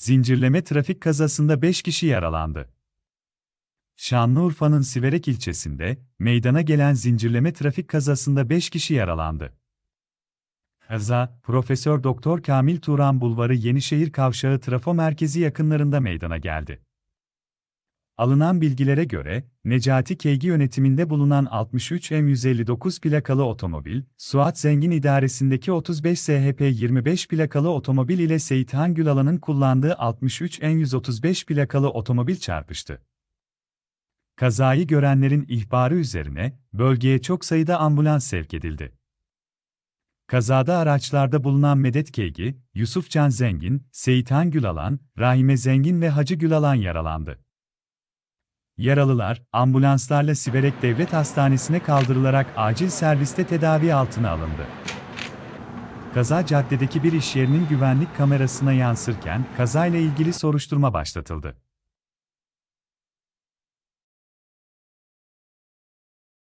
zincirleme trafik kazasında 5 kişi yaralandı. Şanlıurfa'nın Siverek ilçesinde meydana gelen zincirleme trafik kazasında 5 kişi yaralandı. Kaza, Profesör Doktor Kamil Turan Bulvarı Yenişehir Kavşağı Trafo Merkezi yakınlarında meydana geldi. Alınan bilgilere göre, Necati Keygi yönetiminde bulunan 63 M159 plakalı otomobil, Suat Zengin idaresindeki 35 SHP 25 plakalı otomobil ile Seyithan Gülalan'ın kullandığı 63 N135 plakalı otomobil çarpıştı. Kazayı görenlerin ihbarı üzerine, bölgeye çok sayıda ambulans sevk edildi. Kazada araçlarda bulunan Medet Keygi, Yusuf Can Zengin, Seyithan Gülalan, Rahime Zengin ve Hacı Gülalan yaralandı. Yaralılar, ambulanslarla Siverek Devlet Hastanesi'ne kaldırılarak acil serviste tedavi altına alındı. Kaza caddedeki bir iş yerinin güvenlik kamerasına yansırken kazayla ilgili soruşturma başlatıldı.